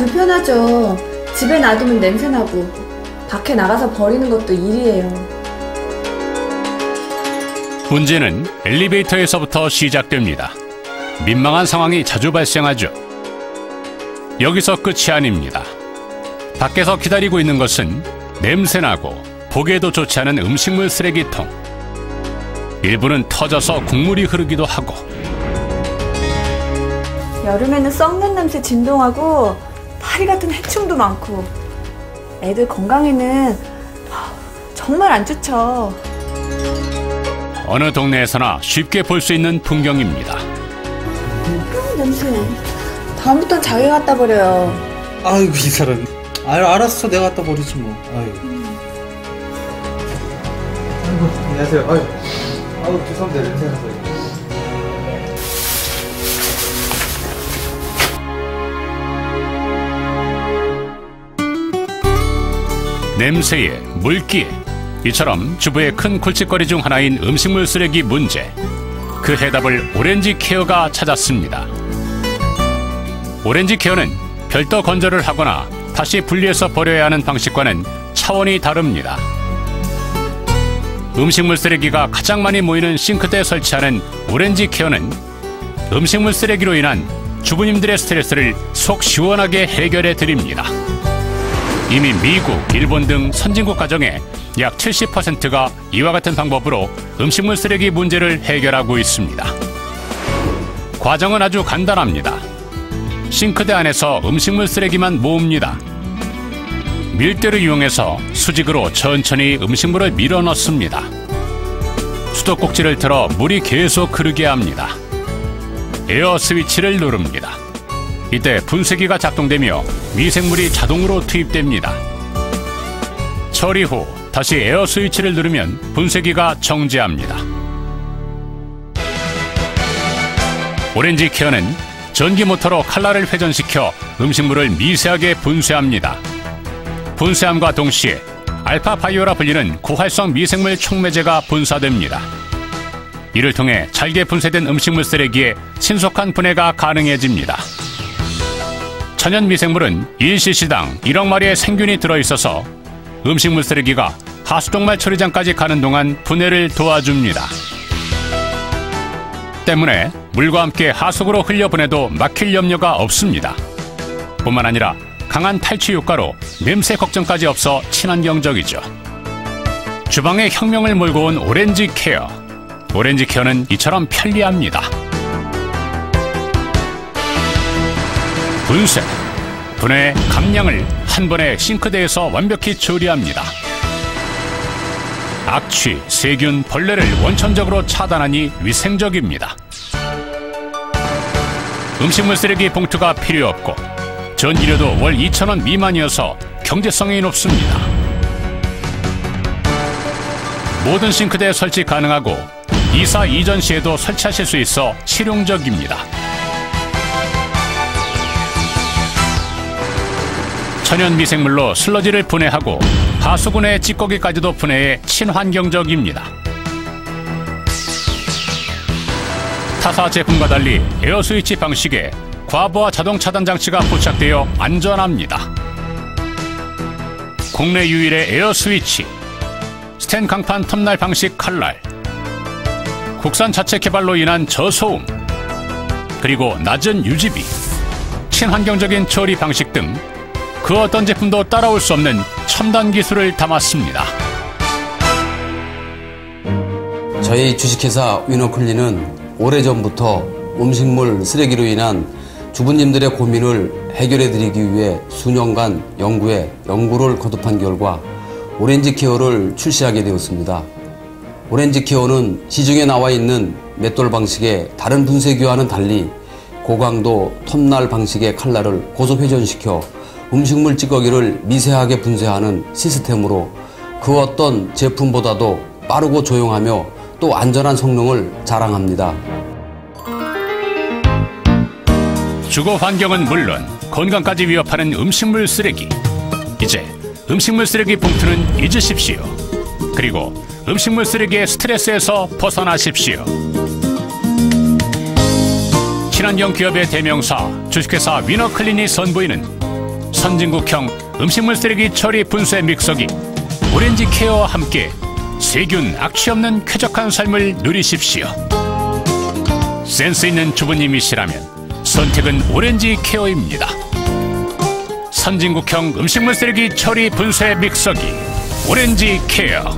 불편하죠. 집에 놔두면 냄새나고 밖에 나가서 버리는 것도 일이에요. 문제는 엘리베이터에서부터 시작됩니다. 민망한 상황이 자주 발생하죠. 여기서 끝이 아닙니다. 밖에서 기다리고 있는 것은 냄새나고 보기에도 좋지 않은 음식물 쓰레기통. 일부는 터져서 국물이 흐르기도 하고 여름에는 썩는 냄새 진동하고 파리 같은 해충도 많고 애들 건강에는 정말 안 좋죠. 어느 동네에서나 쉽게 볼 수 있는 풍경입니다. 음, 냄새. 다음부턴 자기 갖다 버려요. 아이고 이 사람. 아 알았어 내가 갖다 버리지 뭐. 아이고. 아이고 안녕하세요. 아이고. 아이고 죄송합니다 냄새 나서. 냄새에 물기에 이처럼 주부의 큰 골칫거리 중 하나인 음식물 쓰레기 문제. 그 해답을 오렌지 케어가 찾았습니다. 오렌지 케어는 별도 건조를 하거나 다시 분리해서 버려야 하는 방식과는 차원이 다릅니다. 음식물 쓰레기가 가장 많이 모이는 싱크대에 설치하는 오렌지 케어는 음식물 쓰레기로 인한 주부님들의 스트레스를 속 시원하게 해결해 드립니다. 이미 미국, 일본 등 선진국 가정의 약 70%가 이와 같은 방법으로 음식물 쓰레기 문제를 해결하고 있습니다. 과정은 아주 간단합니다. 싱크대 안에서 음식물 쓰레기만 모읍니다. 밀대를 이용해서 수직으로 천천히 음식물을 밀어 넣습니다. 수도꼭지를 틀어 물이 계속 흐르게 합니다. 에어 스위치를 누릅니다. 이때 분쇄기가 작동되며 미생물이 자동으로 투입됩니다. 처리 후 다시 에어 스위치를 누르면 분쇄기가 정지합니다. 오렌지 케어는 전기 모터로 칼날을 회전시켜 음식물을 미세하게 분쇄합니다. 분쇄함과 동시에 알파 바이오라 불리는 고활성 미생물 촉매제가 분사됩니다. 이를 통해 잘게 분쇄된 음식물 쓰레기에 신속한 분해가 가능해집니다. 천연 미생물은 1cc당 1억 마리의 생균이 들어있어서 음식물 쓰레기가 하수동말 처리장까지 가는 동안 분해를 도와줍니다. 때문에 물과 함께 하수구로 흘려보내도 막힐 염려가 없습니다. 뿐만 아니라 강한 탈취 효과로 냄새 걱정까지 없어 친환경적이죠. 주방에 혁명을 몰고 온 오렌지 케어. 오렌지 케어는 이처럼 편리합니다. 분쇄, 분해, 감량을 한 번에 싱크대에서 완벽히 처리합니다. 악취, 세균, 벌레를 원천적으로 차단하니 위생적입니다. 음식물 쓰레기 봉투가 필요 없고 전기료도 월 2천원 미만이어서 경제성이 높습니다. 모든 싱크대에 설치 가능하고 이사 이전 시에도 설치하실 수 있어 실용적입니다. 천연 미생물로 슬러지를 분해하고 하수구내 찌꺼기까지도 분해해 친환경적입니다. 타사 제품과 달리 에어 스위치 방식에 과부하 자동 차단 장치가 포착되어 안전합니다. 국내 유일의 에어 스위치, 스텐 강판 톱날 방식 칼날, 국산 자체 개발로 인한 저소음, 그리고 낮은 유지비, 친환경적인 처리 방식 등 그 어떤 제품도 따라올 수 없는 첨단 기술을 담았습니다. 저희 주식회사 위너클리는 오래전부터 음식물 쓰레기로 인한 주부님들의 고민을 해결해 드리기 위해 수년간 연구에 연구를 거듭한 결과 오렌지 케어를 출시하게 되었습니다. 오렌지 케어는 시중에 나와 있는 맷돌 방식의 다른 분쇄기와는 달리 고강도 톱날 방식의 칼날을 고속 회전시켜 음식물 찌꺼기를 미세하게 분쇄하는 시스템으로 그 어떤 제품보다도 빠르고 조용하며 또 안전한 성능을 자랑합니다. 주거 환경은 물론 건강까지 위협하는 음식물 쓰레기. 이제 음식물 쓰레기 봉투는 잊으십시오. 그리고 음식물 쓰레기의 스트레스에서 벗어나십시오. 친환경 기업의 대명사 주식회사 위너클린이 선보이는 선진국형 음식물 쓰레기 처리 분쇄 믹서기 오렌지 케어와 함께 세균 악취 없는 쾌적한 삶을 누리십시오. 센스 있는 주부님이시라면 선택은 오렌지 케어입니다. 선진국형 음식물 쓰레기 처리 분쇄 믹서기 오렌지 케어